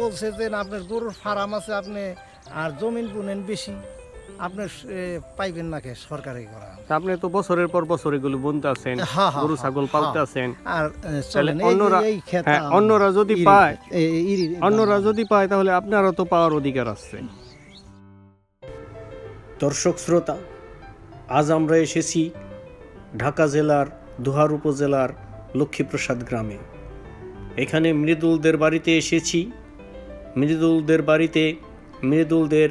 বলছে যে আপনার গরুর ফার্ম আছে আপনি আর জমিন বুনেন বেশি। আপনি পাইবেন না কে? সরকারি করা আপনি তো বছরের পর বছর এগুলো বুনতে আছেন হ্যাঁ, হ্যাঁ, গরু হ্যাঁ, ছাগল। পালতে আছেন আর অন্যরা। অন্যরা যদি পায় অন্যরা যদি পায় তাহলে আপনারও তো পাওয়ার অধিকার আছে। দর্শক শ্রোতা আজ আমরা এসেছি ঢাকা জেলার দুহার উপজেলার লক্ষ্মীপ্রসাদ গ্রামে। এখানে মৃদুলদের বাড়িতে এসেছি। মৃদুলদের বাড়িতে মৃদুলদের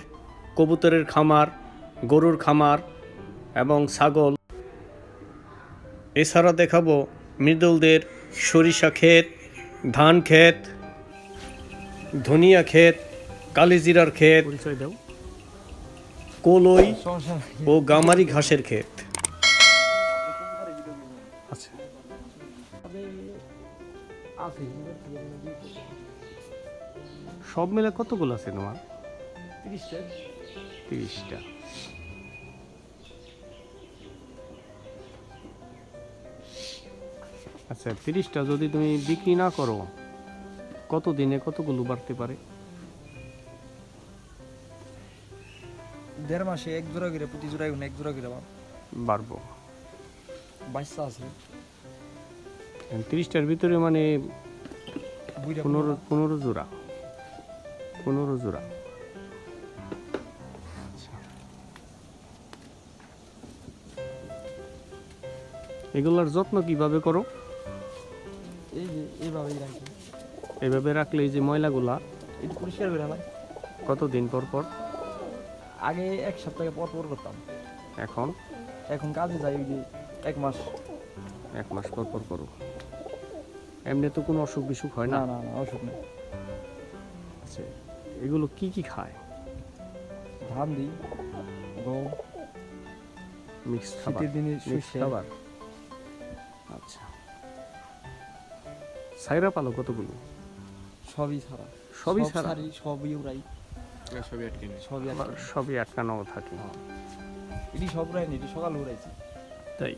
কবুতরের খামার গরুর খামার এবং ছাগল। এছাড়া দেখাবো মৃদুলদের সরিষা ক্ষেত ধান ক্ষেত ধনিয়া ক্ষেত কালিজিরার ক্ষেত কলই ও গামারি ঘাসের ক্ষেত। আচ্ছা। সব মিলে কতগুলো আছে তোমার তিরিশটা। আচ্ছা তিরিশটা যদি তুমি বিক্রি না করো কত দিনে কতগুলো বাড়তে পারে? দেড় মাসে এক জোড়া করে প্রতি জোড়া এক জোড়া করে বাড়বো। বাচ্চা আছে। তিরিশটার ভিতরে মানে পনেরো পনেরো জোড়া। পনেরো জোড়া। আচ্ছা। এগুলার যত্ন কীভাবে করো? এই যে এইভাবেই রাখি। এভাবে রাখলে এই যে ময়লাগুলা এটা পরিষ্কার করে কতদিন পর পর? আগে এক সপ্তাহে পর পর করতাম। এখন? এখন কাজে যাই যে এক মাস। এক মাস পর পর করো। এমনি তো কোনো অসুখ বিসুখ হয় না? না না না অসুখ নেই। আচ্ছা। এগুলো কি কি খায়? ধান দিই গম মিক্স খাবার শীতের দিনে সর্ষে খাবার? আচ্ছা। সাইরা পালো কতগুলো? সবই ছাড়া সবই সব ছাড়া সবই উড়াই সবই আটকে নেই সবই আবার সবই আটকানো থাকে। এটি সব উড়াই এটি সকাল উড়াইছি। তাই?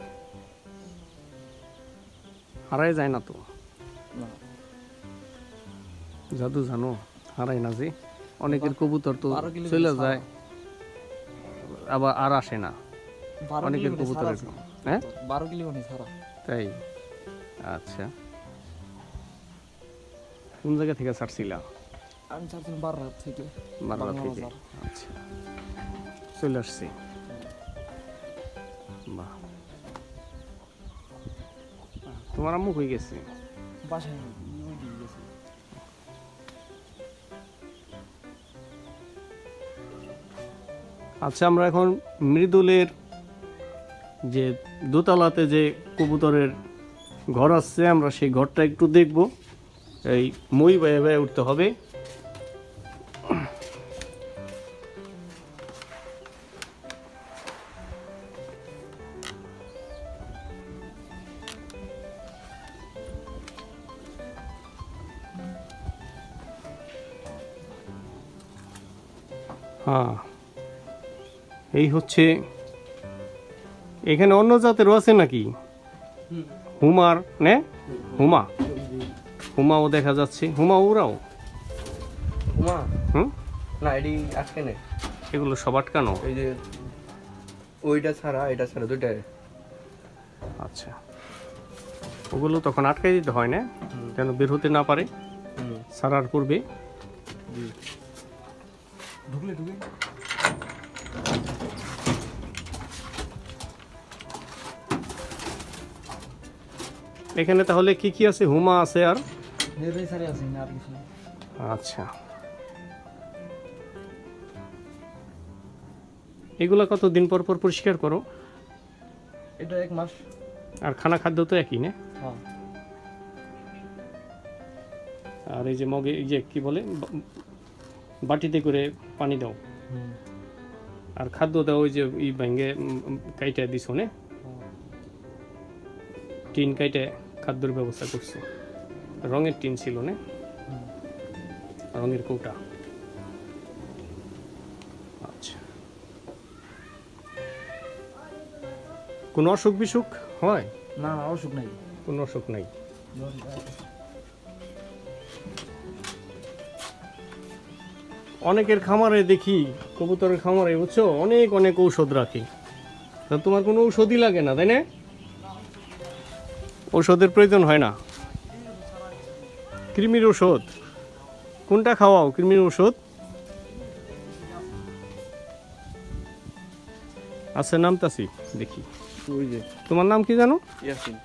হারাই যায় না তো? জাদু জানো? হারাই না যে? অনেকের কবুতর তো চলে যায়। আবার আর আসে না। অনেকের আছে। হ্যাঁ? বারো কিলো তাই? আচ্ছা। কোন জায়গা থেকে ছাড়ছিলা? আমি থেকে। থেকে। আচ্ছা। চলে আসছি। বাহ। তোমার আম্মু হয়ে গেছে? বাসায়। আচ্ছা আমরা এখন মৃদুলের যে দোতলাতে যে কবুতরের ঘর আছে, আমরা সেই ঘরটা একটু দেখব। এই মই বেয়ে বেয়ে উঠতে হবে। হ্যাঁ। এই হচ্ছে এখানে অন্য জাতেরও আছে নাকি? হুমার নে? হুমা। হুমাও দেখা যাচ্ছে। হুমা ওরাও? হুমা? হুম? না এটি আটকে নেই। এগুলো সব আটকানো? এই যে ওইটা ছাড়া এটা ছাড়া দুইটা আচ্ছা। ওগুলো তখন আটকাই দিতে হয় না? যেন বের হতে না পারে। সারার পূর্বে। এখানে তাহলে কি কি আছে? হুমা আছে আর। আচ্ছা। এগুলা কত দিন পর পর পরিষ্কার করো? এটা এক মাস। আর খানা খাদ্য তো একই না? হ্যাঁ। আর এই যে মগে এই যে কি বলে? বাটিতে করে পানি দাও। আর খাদ্য দাও ওই যে ই ভেঙে কাইটা দিছ নে? হ্যাঁ। টিন কাইটে খাদ্যর ব্যবস্থা করছ। রঙের টিন ছিল না? রঙের কৌটা। আচ্ছা। কোনো অসুখ বিসুখ হয়? না অসুখ নাই। কোনো অসুখ নাই? অনেকের খামারে দেখি কবুতরের খামারে বুঝছ অনেক অনেক ঔষধ রাখে। তা তোমার কোনো ঔষধই লাগে না তাই না? ঔষধের প্রয়োজন হয় না। কৃমির ওষুধ কোনটা খাওয়াও? কৃমির ওষুধ আছে নামতাছি। দেখি। ওই যে। তোমার নাম কি জানো? ইয়াসিন।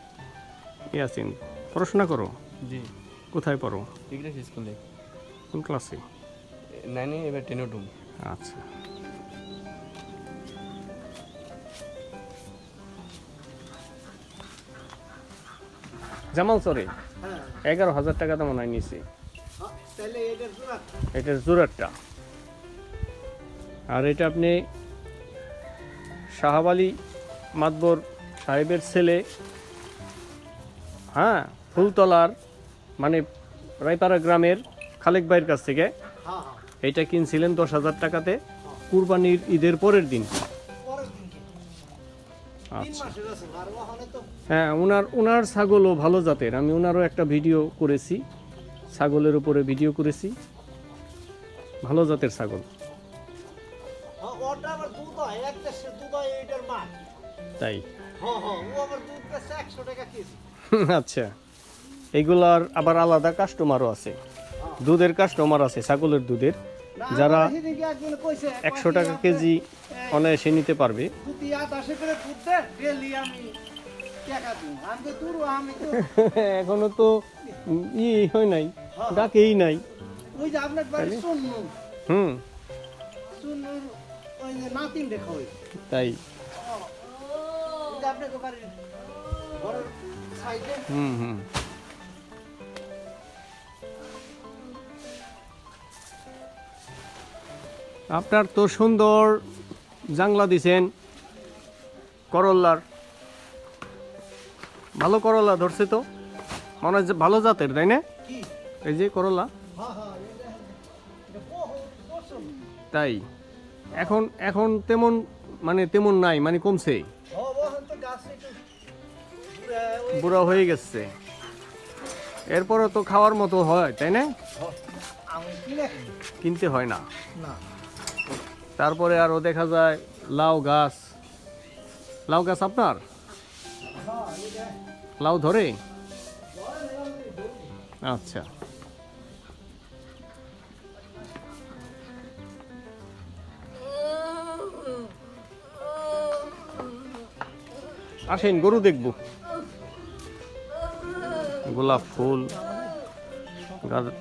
ইয়াসিন। পড়াশোনা করো? জি। কোথায় পড়ো? ইংলিশ স্কুলে। কোন ক্লাসে? নাইনে এবার টেনে আচ্ছা। জামাল সরে হ্যাঁ। এগারো হাজার টাকা তো মনে হয় নিছি তাহলে এটার জোরারটা আর এটা আপনি শাহাব আলী মাতবর সাহেবের ছেলে। হ্যাঁ ফুলতলার মানে রায়পাড়া গ্রামের খালেক ভাইয়ের কাছ থেকে। হ্যাঁ হ্যাঁ। এটা কিনছিলেন দশ হাজার টাকাতে। কুরবানির ঈদের পরের দিন। হ্যাঁ ওনার ওনার ছাগলও ভালো জাতের। আমি ওনারও একটা ভিডিও করেছি। ছাগলের উপরে ভিডিও করেছি। ভালো জাতের ছাগল। হ্যাঁ, তাই? হ্যাঁ হ্যাঁ আচ্ছা। এইগুলার আবার আলাদা কাস্টমারও আছে। দুধের কাস্টমার আছে ছাগলের দুধের। যারা একশো টাকা কেজি অনায়াসে নিতে পারবে। এখনও তো ই হয় নাই, ডাকেই নাই। হুম। তাই। হুম হুম। আপনার তো সুন্দর জাংলা দিছেন করল্লার। ভালো করল্লা ধরছে তো মনে হয় ভালো জাতের তাই না? এই যে বছর। তাই এখন এখন তেমন মানে তেমন নাই মানে কমছে। বুড়া, হয়ে গেছে। এরপরে তো খাওয়ার মতো হয় তাই না। কিনতে হয় না। তারপরে আরও দেখা যায় লাউ গাছ। লাউ গাছ আপনার? লাউ ধরে? আচ্ছা। আসেন, গরু দেখব। গোলাপ ফুল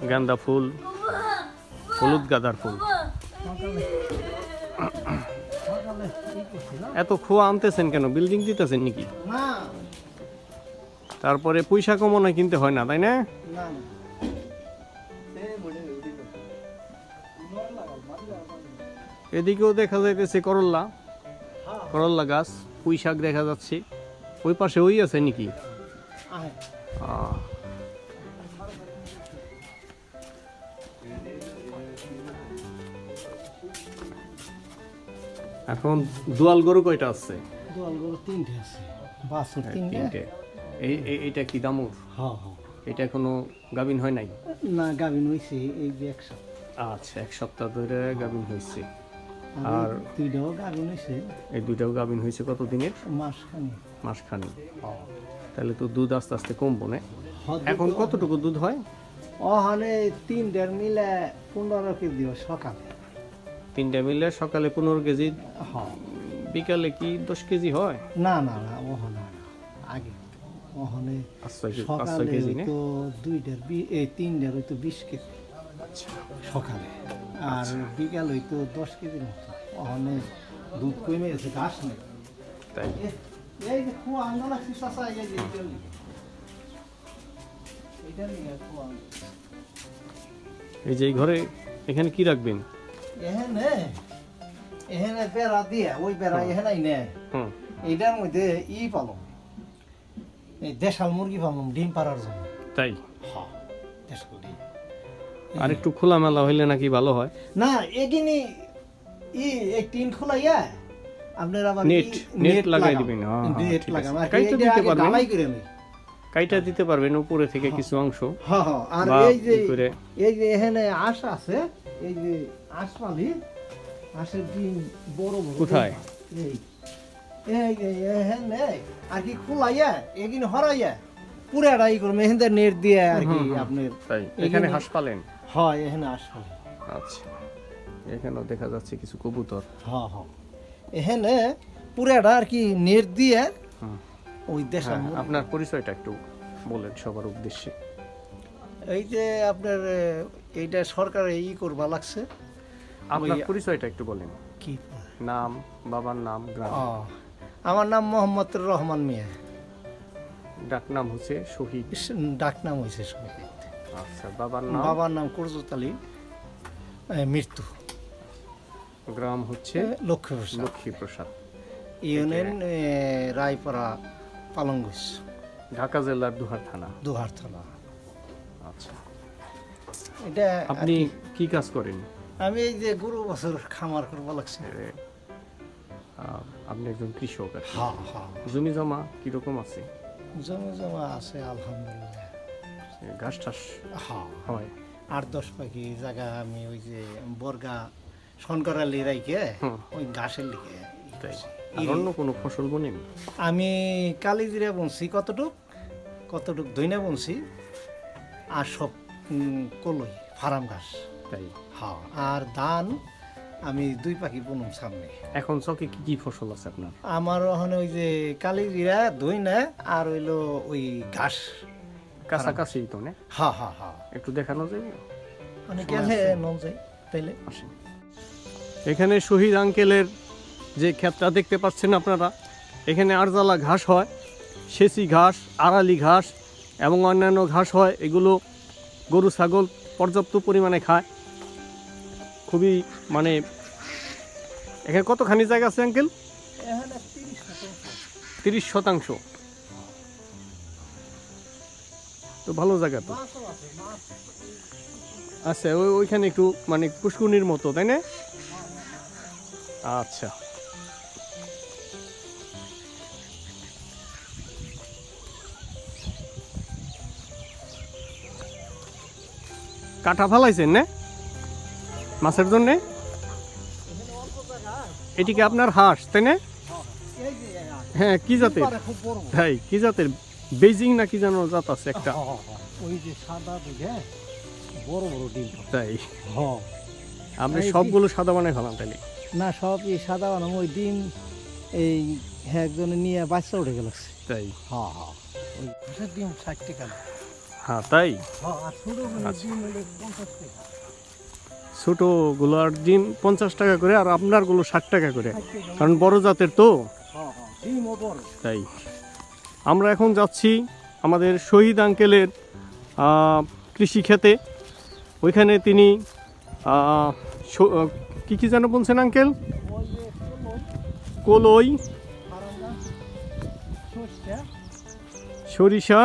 গাঁদা ফুল, হলুদ গাঁদার ফুল? এত খোয়া আনতেছেন কেন? বিল্ডিং দিতেছেন নাকি? তারপরে পয়সা কমনে কিনতে হয় না তাই না? না না। এদিকেও দেখা যাইতেছে করল্লা। হ্যাঁ। করল্লা গাছ পুঁই শাক দেখা যাচ্ছে। ওই পাশে ওই আছে নাকি? এখন দুয়াল গরু কয়টা আছে? দোয়াল গরু তিনটে আছে। বাছুর তিনটে। তিনটে। এই এই- এইটা কি দামুর? হ্যাঁ হ্যাঁ। এটা কোনো গাভিন হয় নাই? না গাভিন হয়েছে এই যে এক সপ্তাহ। আচ্ছা এক সপ্তাহ ধরে গাভিন হয়েছে আর দুইটাও গাভিন হয়েছে এই দুইটাও গাভিন হয়েছে কত দিনের মাসখানি। মাসখানি তাহলে তো দুধ আস্তে আস্তে কমবো না? হ্যাঁ, এখন কতটুকু দুধ হয়? ওখানে তিনটার মিলে পনেরো কেজি হয় সকালে। তিনটা মিলে সকালে পনেরো কেজি। হ্যাঁ। বিকালে কি দশ কেজি হয়? না না না ওখানে না আগে ওখানে কেজি সকালে তো দুইটার এই তিনটার হয়তো বিশ কেজি সকালে। আর বিকাল হইতো দশ কেজির মতো। ওখানে দুধ কমে গেছে ঘাস নেই। তাই? এই যে আন্দোলন লাগছে এই যে ঘরে এখানে কি রাখবেন? এখানে এখানে বেড়া দিয়ে ওই বেড়া এখানেই নেয় হুম। মধ্যে ই পালন এই দেশাল মুরগি পালন ডিম পাড়ার জন্য। তাই? হ্যাঁ দেশাল ডিম। আর একটু খোলামেলা হইলে নাকি ভালো হয়। না এখানে ই এই টিন খোলাইয়া আপনার আবার নেট, নেট লাগাই দিবেন, হ্যাঁ, হ্যাঁ, নেট লাগাম। আর কাইটা দিতে পারবেন? ঢালাই করে নেই কাইটা দিতে পারবেন উপরে থেকে কিছু অংশ। হ্যাঁ হ্যাঁ। আর এই যে এই যে এখানে আশ আছে এই যে আঁশ পালি হাঁসের ডিম বড় বড় কোথায়? এই এই এই হ্যাঁ এই আর কি খোলাইয়া? এগিন হরাইয়া? পুরাটা ই করবে এখান নেট দিয়ে আর কি আপনার তাই? এখানে- হাঁস পালেন হয় এখানে আঁশ পালি আচ্ছা। এখানেও দেখা যাচ্ছে কিছু কবুতর। হ্যাঁ হ্যাঁ। এখানে পুরাটা আর কি নেট দিয়ে ওই দেশার হ্যাঁ, আপনার পরিচয়টা একটু বলেন সবার উদ্দেশ্যে। এই যে আপনার এইটা সরকার ই করবা লাগছে। আপনার পরিচয়টা একটু বলেন। কি? নাম বাবার নাম গ্রাম। আমার নাম মোহাম্মদ রহমান মিয়া। ডাক নাম হচ্ছে শহীদ। ইস- ডাক নাম হয়েছে শহীদ। আচ্ছা বাবার নাম? বাবার নাম কুরজত আলী মৃত্যু। গ্রাম হচ্ছে লক্ষ্মী প্রসাদ লক্ষ্মী প্রসাদ ইউনিয়ন রায়পাড়া পালঙ্গুস ঢাকা জেলার দুহার থানা। দুহার থানা। আচ্ছা। এটা আপনি কি কাজ করেন? আমি এই যে গরু বছর খামার করবা লাগছে। আপনি একজন কৃষক আর। হ্যাঁ হ্যাঁ। জমি জমা কীরকম আছে? জমি জমা আছে আলহামদুলিল্লাহ। ঘাস টাস হ্যাঁ। হয়? আট দশ পাখি জায়গা আমি ওই যে বর্গা শনকরালি রাইকে। ওই ঘাসের লিখে অন্য কোনো ফসল বনেন? আমি কালিজিরা বুনছি কতটুক? কতটুক দইনা বুনছি? আর সব কলই ফার্ম ঘাস। তাই। হ্যাঁ আর ধান আমি দুই পাখি বুনুম সামনে। এখন চকে কি কি ফসল আছে আপনার? আমার ওখানে ওই যে কালিজিরা দইনা আর হইল ওই ঘাস। কাছাকাছি তো না? হ্যাঁ হ্যাঁ হ্যাঁ একটু দেখানো যাবে অনেক গেলে নন যাই তাইলে। এখানে শহীদ আঙ্কেলের যে ক্ষেতটা দেখতে পাচ্ছেন আপনারা এখানে আরজালা ঘাস হয় সেচি ঘাস আড়ালি ঘাস এবং অন্যান্য ঘাস হয় এগুলো গরু ছাগল পর্যাপ্ত পরিমাণে খায়। খুবই মানে এখানে কতখানি জায়গা আছে আঙ্কেল? তিরিশ শতাংশ। তো ভালো জায়গা তো। আচ্ছা ওই ওইখানে একটু মানে পুষ্কুনির মতো তাই না? আচ্ছা। কাটা ফালাইছেন না? মাছের জন্য? এটি কি আপনার হাঁস তাই না? হ্যাঁ কি জাতের। তাই কি জাতের? বেজিং না কি যেন জাত আছে একটা। হ, হ, হ। ওই যে সাদা দিকে বড় বড় ডিম। তাই? হ আপনি সবগুলো সাদা বানায় ফেলান তাহলে না সব এই সাদা বানাম ওই ডিম এই হ্যাঁ একজনে নিয়ে বাচ্চা উঠে গেল। তাই? হ্যাঁ হ্যাঁ। ওই ডিম ষাট টাকা। হ্যাঁ তাই? হ্যাঁ আর ছোট আচ্ছা। ডিম পঞ্চাশ টাকা। ছোটোগুলোর ডিম পঞ্চাশ টাকা করে আর আপনারগুলো ষাট টাকা করে। কারণ বড় জাতের তো। হ্যাঁ হ্যাঁ তাই। আমরা এখন যাচ্ছি আমাদের শহীদ আঙ্কেলের কৃষি খেতে ওইখানে তিনি কি কি যেন বলছেন আঙ্কেল? কলই। সর্ষে,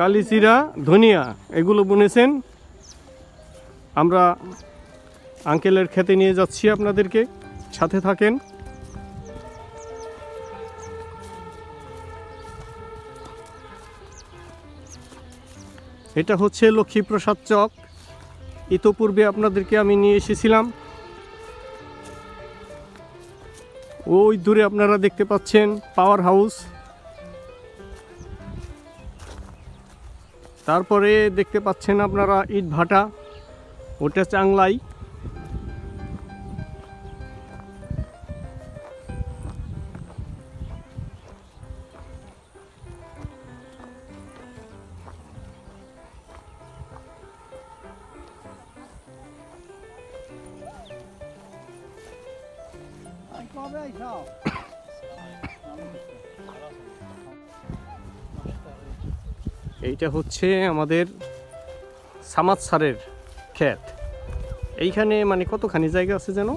কালিচিরা ধনিয়া, এগুলো বুনেছেন। আমরা আঙ্কেলের খেতে নিয়ে যাচ্ছি আপনাদেরকে, সাথে থাকেন। এটা হচ্ছে লক্ষ্মীপ্রসাদ চক। ইতোপূর্বে আপনাদেরকে আমি নিয়ে এসেছিলাম। ওই দূরে আপনারা দেখতে পাচ্ছেন পাওয়ার হাউস। তারপরে দেখতে পাচ্ছেন আপনারা ইট ভাটা ওটা চাংলাই এইটা হচ্ছে আমাদের সামাদ সারের ক্ষেত। এইখানে মানে কতখানি জায়গা আছে যেন?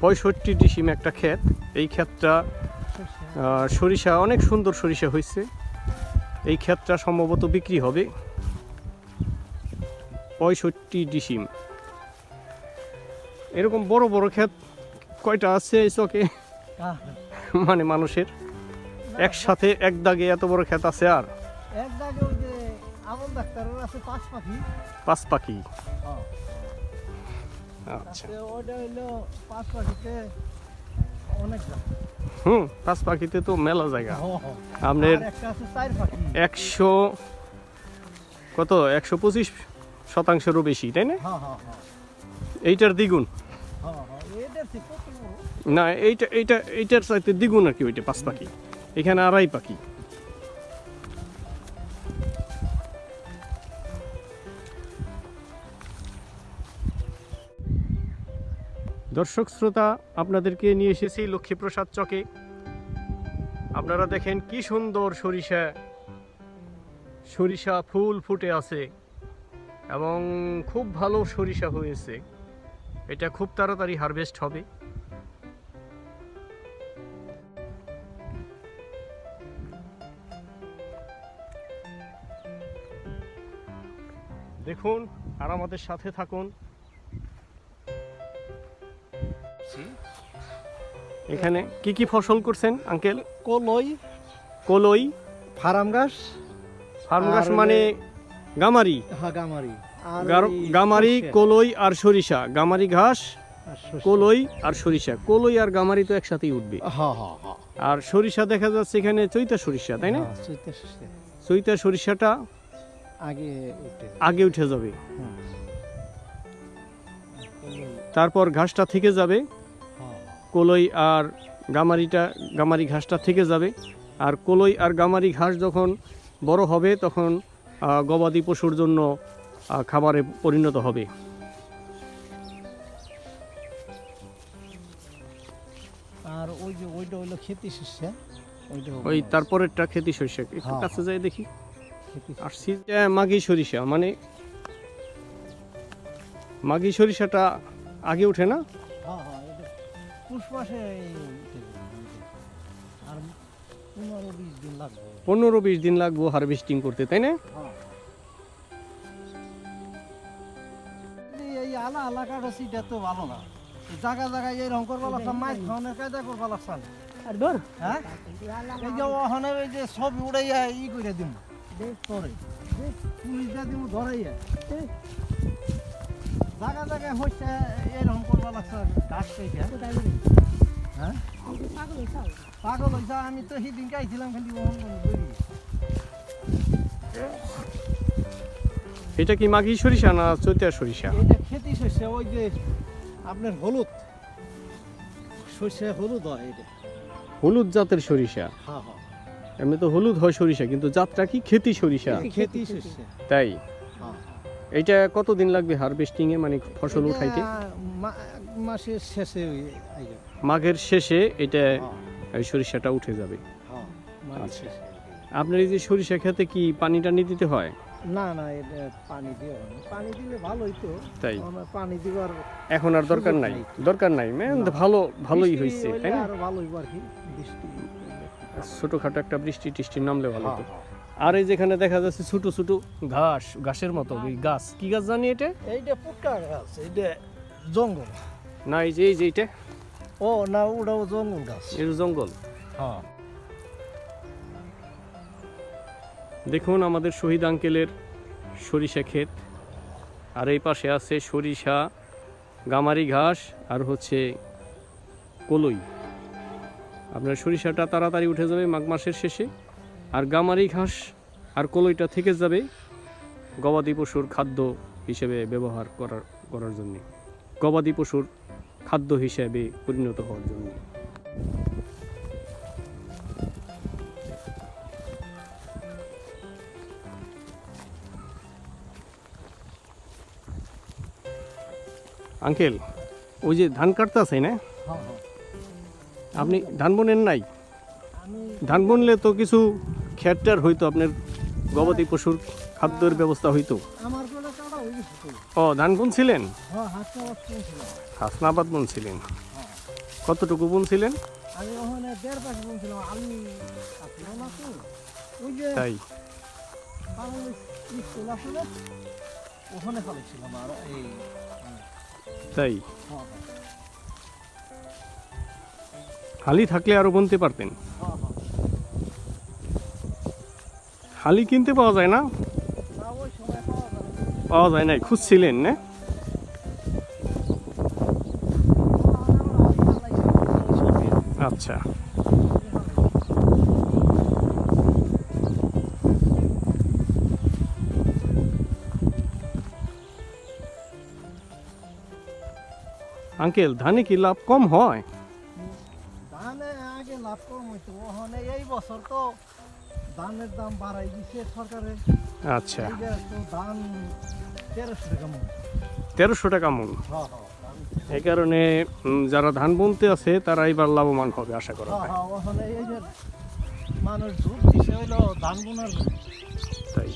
পঁয়ষট্টি ডিসিম একটা ক্ষেত। এই ক্ষেতটা সরিষা অনেক সুন্দর সরিষা হয়েছে। এই ক্ষেতটা সম্ভবত বিক্রি হবে পঁয়ষট্টি ডিসিম। এরকম বড় বড় ক্ষেত কয়টা আছে এই চকে? মানে মানুষের। একসাথে এক দাগে এত বড় ক্ষেত আছে আর? এক জায়গায় ওই যে আমল ডাক্তারের আছে পাঁচ পাখি। পাঁচ পাখি? হ্যাঁ। আচ্ছা। ওটা হইল পাঁচ পাখিতে অনেক হুম পাঁচ পাখিতে তো মেলা জায়গা। হ্যাঁ, হ্যাঁ। আপনার একশো কত? একশো পঁচিশ শতাংশেরও বেশি তাই না? এইটার দ্বিগুণ? না এইটা এইটা এইটার চাইতে দ্বিগুণ আর কি ওইটা পাঁচ পাখি। এখানে আড়াই পাখি। দর্শক শ্রোতা, আপনাদেরকে নিয়ে এসেছি লক্ষ্মীপ্রসাদ চকে। আপনারা দেখেন কি সুন্দর সরিষা সরিষা ফুল ফুটে আছে এবং খুব ভালো সরিষা হয়েছে। এটা খুব তাড়াতাড়ি হারভেস্ট হবে। দেখুন আর আমাদের সাথে থাকুন। এখানে কি কি ফসল করছেন আঙ্কেল? কলই। কলই। ফার্ম গাছ। ফার্ম গাছ মানে গামারি। হ্যাঁ গামারি। গামারি কলই আর সরিষা। গামারি ঘাস কলই আর সরিষা। কলই আর গামারি তো একসাথেই উঠবে। হ্যাঁ হ্যাঁ হ্যাঁ। আর সরিষা দেখা যাচ্ছে এখানে চৈতা সরিষা তাই না? চৈতা সরিষাটা আগে উঠে আগে উঠে যাবে। তারপর ঘাসটা থেকে যাবে। হ্যাঁ। কলই আর গামারিটা গামারি ঘাসটা থেকে যাবে। আর কলই আর গামারি ঘাস যখন বড় হবে তখন গবাদি পশুর জন্য খাবারে পরিণত হবে। আর ওই যে ওইটা হইল খেতি শস্য। ওই তারপরেরটা খেতি একটু হ্যাঁ, কাছে যাই দেখি। আর মাঘি সরিষা মানে মাঘি সরিষাটা আগে ওঠে না? হ্যাঁ হ্যাঁ এই। আর পনেরো বিশ দিন লাগবে। হারভেস্টিং করতে তাই না? হ্যাঁ এই- এই আলা সিটা তো ভালো না। জায়গা জায়গায় এরকম করবা লাগছে মাছ খাওয়ানোর কায়দা করবা লাগছে হ্যাঁ? এই যে ওখানে ওই যে সব উড়াইয়া ই করে দিম। ধরাইয়া। জায়গা জায়গায় হচ্ছে এরকম করবা লাগছে গাছ কেটে। হ্যাঁ? পাগল হয়েছে আমি তো সেদিন গাইছিলাম খালি এটা কি মাঘি সরিষা না চৈতা সরিষা? এটা খেতি শস্য ওই যে আপনার হলুদ। শস্য হলুদ হয় এটা। হলুদ জাতের সরিষা। হ্যাঁ হ্যাঁ। এমনি তো হলুদ হয় সরিষা কিন্তু জাতটা কি খেতি সরিষা? খেতি শস্য তাই? হ্যাঁ এটা কতদিন লাগবে হারভেস্টিং এ মানে ফসল উঠাইতে? মাসের শেষে মাঘের শেষে এটা হ্যাঁ। সরিষাটা উঠে যাবে। হ্যাঁ আচ্ছা। আপনার এই যে সরিষা খেতে কি পানি টানি দিতে হয়? না না এটা পানি না। পানি দিলে ভালোই তো। তাই? পানি দিবার এখন আর দরকার নাই। দরকার নাই ম্যাম ভালো ভালোই হয়েছে তাই না? ভালোই আর কি বৃষ্টি। ছোটখাটো একটা বৃষ্টি টিষ্টি নামলে ভালো হ্যাঁ, তো হ্যাঁ। আর এই যেখানে দেখা যাচ্ছে ছোট ছোট ঘাস ঘাসের মতো ওই গাছ। কি গাছ জানি এটা? এইটা পুটকা গাছ এইটা জঙ্গল। না এই যে এই যে এটা ও না ওটাও জঙ্গল গাছ। এর জঙ্গল। হ্যাঁ। দেখুন আমাদের শহীদ আঙ্কেলের সরিষা ক্ষেত। আর এই পাশে আছে সরিষা গামারি ঘাস আর হচ্ছে কলই। আপনার সরিষাটা তাড়াতাড়ি উঠে যাবে মাঘ মাসের শেষে। আর গামারি ঘাস আর কলইটা থেকে যাবে গবাদি পশুর খাদ্য হিসেবে ব্যবহার করার করার জন্য। গবাদি পশুর খাদ্য হিসেবে পরিণত হওয়ার জন্য। আঙ্কেল, ওই যে ধান কাটতে আছে, না? হ্যাঁ হ্যাঁ। আপনি ধান বোনেন নাই? ধান বুনলে তো কিছু খেটটার হইতো আপনার গবাদি পশুর খাদ্যের ব্যবস্থা হইতো। হয়ে ও ধান বুনছিলেন? হ্যাঁ হাসনাবাদ বুনছিলেন। কতটুকু বুনছিলেন? তাই। ওখানে হালি থাকলে আরও বুনতে পারতেন। হ্যাঁ কিনতে পাওয়া যায় না। পাওয়া যায় নাই, খুঁজছিলেন, না? আচ্ছা। আঙ্কেল, ধানে কি লাভ কম হয়? বছর তো ধানের দাম বাড়াই দিছে সরকারে। আচ্ছা। তো ধান তেরোশো টাকা মন। তেরোশো টাকা মন। এই কারণে যারা ধান বুনতে আছে তারা এবার লাভবান হবে আশা করা হ্যাঁ মানুষ দুধ দিছে হইল ধান বোনার তাই।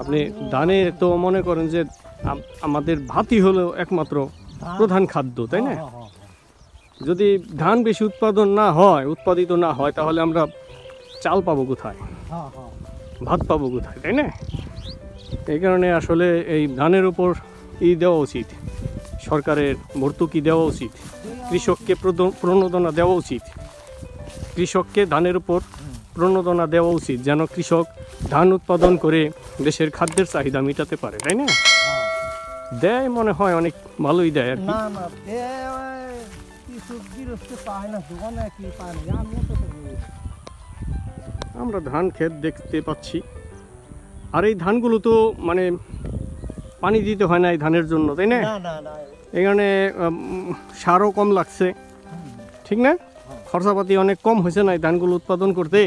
আপনি ধানে তো মনে করেন যে আমাদের ভাতই হলো একমাত্র প্রধান খাদ্য তাই না। যদি ধান বেশি উৎপাদন না হয় উৎপাদিত না হয় তাহলে আমরা চাল পাবো কোথায়? হ্যাঁ, হ্যাঁ। ভাত পাবো কোথায় তাই না? এই কারণে আসলে এই ধানের উপর ই দেওয়া উচিত। সরকারের ভর্তুকি দেওয়া উচিত। কৃষককে প্রণোদনা দেওয়া উচিত। কৃষককে ধানের উপর প্রণোদনা দেওয়া উচিত যেন কৃষক ধান উৎপাদন করে দেশের খাদ্যের চাহিদা মেটাতে পারে তাই না? হ্যাঁ। দেয় মনে হয় অনেক ভালোই দেয় আর কি। না না দে ওই কিছু বিরক্ত পায় না দোকানে কি পায় না আমিও তো তো আমরা ধান ক্ষেত দেখতে পাচ্ছি। আর এই ধানগুলো তো মানে পানি দিতে হয় না এই ধানের জন্য তাই না? না না না। এই কারণে সারও কম লাগছে। ঠিক না? খরচাপাতি অনেক কম হয়েছে না এই ধানগুলো উৎপাদন করতে?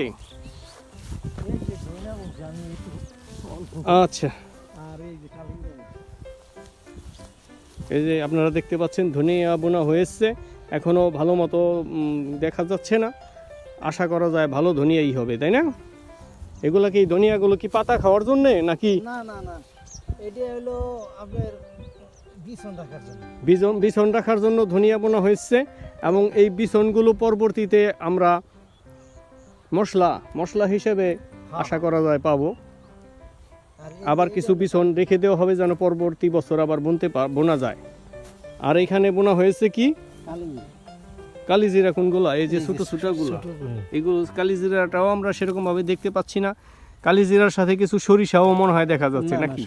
আচ্ছা। এই যে এই যে আপনারা দেখতে পাচ্ছেন ধনিয়া বোনা হয়েছে। এখনও ভালো মতো দেখা যাচ্ছে না। আশা করা যায় ভালো ধনিয়াই হবে তাই না? এগুলা কি ধনিয়াগুলো কি পাতা খাওয়ার জন্যে নাকি? না না না। এটা হলো আপনার বিছন রাখার জন্য। বিজন বিছন রাখার জন্য ধনিয়া বোনা হয়েছে এবং এই বিছনগুলো পরবর্তীতে আমরা মশলা মশলা হিসেবে আশা করা যায় পাবো। আবার কিছু বিছন রেখে দেওয়া হবে যেন পরবর্তী বছর আবার বুনতে পা- বোনা যায়। আর এখানে বোনা হয়েছে কি? কালিজিরা। কোনগুলা? এই যে ছোট ছোটগুলো। এগুলো কালিজিরাটাও আমরা সেরকম ভাবে দেখতে পাচ্ছি না। কালিজিরার সাথে কিছু সরিষাও মনে হয় দেখা যাচ্ছে নাকি।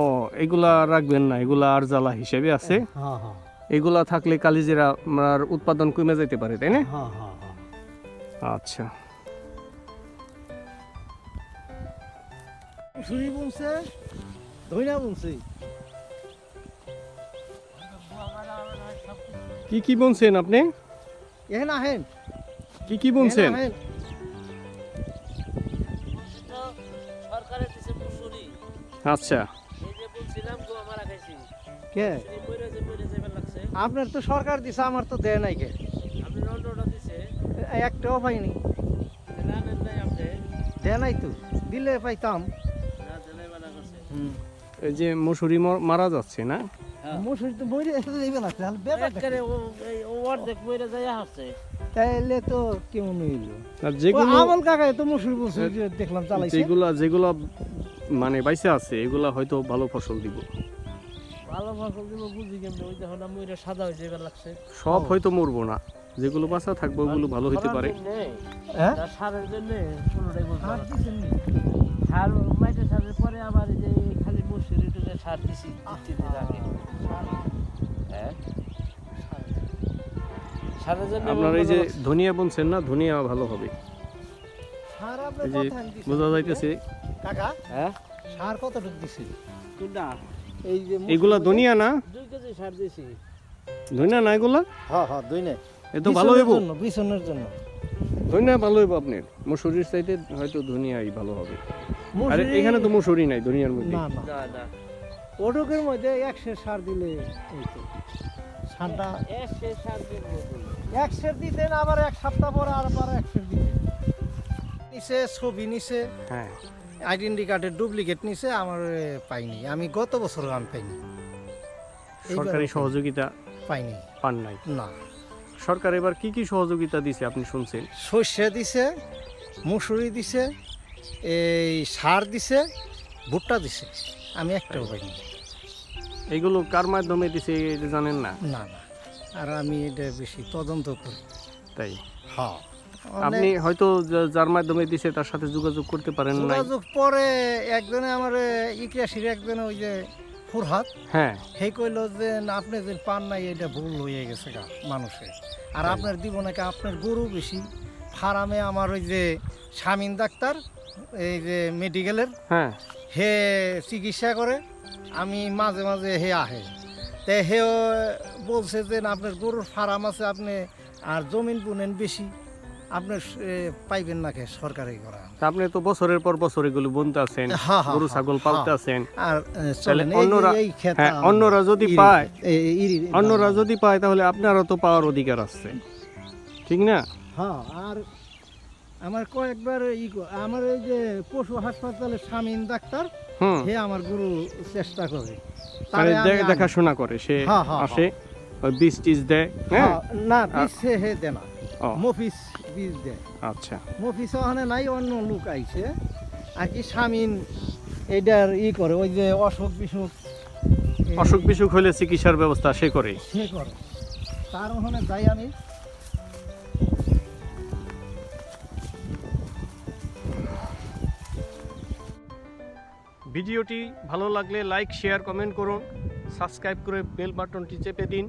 ও এগুলা রাখবেন না এগুলা আর জ্বালা হিসেবে আছে। হ্যাঁ হ্যাঁ এগুলা থাকলে কালিজিরা আপনার উৎপাদন কমে যেতে পারে তাই না? হ্যাঁ হ্যাঁ হ্যাঁ। আচ্ছা। ধইনা বুনছে। কি কি বুনছেন আপনি? এহেন আহেন কি কি বুনছেন? আচ্ছা। এই যে বলছিলাম গো আমার খাইছি কে? আপনার তো সরকার দিছে আমার তো দেয় নাই কে। একটাও পাইনি। নাই দেয় নাই তো। দিলে পাইতাম। এই যে মসুরি ম- মারা যাচ্ছে না? মশুরি তো বইরে যাইবে না তাহলে ব্যাপার একবারে ও এই ও অর্ধেক মরে যায় হাসছে তাইলে তো কেমন হইল? আর যেগুলো আমল কাকা তো মশুরি বসুরি দেখলাম চালাইছে। যেগুলা যেগুলা মানে বাইসে আছে এগুলা হয়তো ভালো ফসল দিব। ভালো ফসল দিব বুঝি কেমনে ওই দেখো না মরে সাদা হয়ে যাবে লাগছে। সব হয়তো মরবো না। যেগুলো বাঁচা থাকবে ওগুলো ভালো হইতে পারে। হ্যাঁ? সারের জন্য কোনোটাই বলতে নি? সার মাইটে সারের পরে আবার এই যে খালি মসুরি টুকে সার দিছি দিতে আগে। হ্যাঁ আপনার এই যে ধনিয়া বুনছেন না ধনিয়া ভালো হবে। এই যে বোঝা যাইতেছে। কাকা হ্যাঁ? সার কতটুকু দিছি? কোনটা? এই যে এগুলা ধনিয়া না? দুই কেজি সার দিছি। ধনিয়া না এগুলা? হ্যাঁ হ্যাঁ দুই নে এ তো ভালো হইব। জন্য বিছনের জন্য। ধনিয়া ভালো হইব আপনার। মসুরির চাইতে হয়তো ধনিয়াই ভালো হবে। আর এখানে তো মসুরি নাই ধনিয়ার মধ্যে। না না। না না। ওটুকের মধ্যে একশো সার দিলে সারটা সার একশো দিতেন আবার এক সপ্তাহ পরে আর আবার একশো দিতেন। নিচে ছবি নিচে হ্যাঁ। আইডেন্টি কার্ডের ডুপ্লিকেট নিচে আমার পাইনি। আমি গত বছর আমি পাইনি। সরকারি সহযোগিতা পাইনি। পান নাই? না। সরকার এবার কি কি সহযোগিতা দিছে আপনি শুনছেন? সর্ষে দিছে মুসুরি দিছে এই সার দিছে ভুট্টা দিছে। আমি একটাও পাইনি এগুলো কার মাধ্যমে দিছে এটা জানেন না? না না। আর আমি এটা বেশি তদন্ত করি। তাই? হ্যাঁ। আপনি হয়তো যার মাধ্যমে দিছে তার সাথে যোগাযোগ করতে পারেন নাই। যোগাযোগ পরে একজনে আমার ইতিহাসের একজনে ওই যে ফুরহাত হ্যাঁ। সেই কইল যে না, আপনি যে পান নাই এটা ভুল হয়ে গেছে গা মানুষের। আর আপনার দিব নাকি আপনার গরু বেশি। ফার্মে আমার ওই যে শামিন ডাক্তার এই যে মেডিকেলের হ্যাঁ। হে চিকিৎসা করে আমি মাঝে মাঝে হে আহে। তে হে বলছে যে আপনার গরুর ফার্ম আছে আপনি আর জমিন বুনেন বেশি। আপনি পাইবেন না কে সরকারি করা। আপনি তো বছরের পর বছর এগুলো বুনতে আছেন হ্যাঁ, হ্যাঁ, গরু হ্যাঁ, ছাগল। পালতে আছেন আর অন্যরা- অন্যরা যদি পায়, অন্যরা যদি পায় তাহলে আপনারও তো পাওয়ার অধিকার আছে। ঠিক না? হ্যাঁ আর আমার কয়েকবার ই আমার এই যে পশু হাসপাতালে স্বামীন ডাক্তার হে আমার গুরু চেষ্টা করে। দেখাশোনা করে সে হ্যাঁ, হ্যাঁ, আসে বীজ টিজ দেয় হ্যাঁ? না বীজ সে হে দে না। মফিস বীজ দেয়। আচ্ছা। মফিস ওখানে নাই অন্য লোক আইছে। আর কি স্বামীন এটার ই করে ওই যে অসুখ বিসুখ। অসুখ বিসুখ হলে চিকিৎসার ব্যবস্থা সে করে। সে করে। তার ওখানে যাই আমি। ভিডিওটি ভালো লাগলে লাইক শেয়ার কমেন্ট করুন। সাবস্ক্রাইব করে বেল বাটনটি চেপে দিন।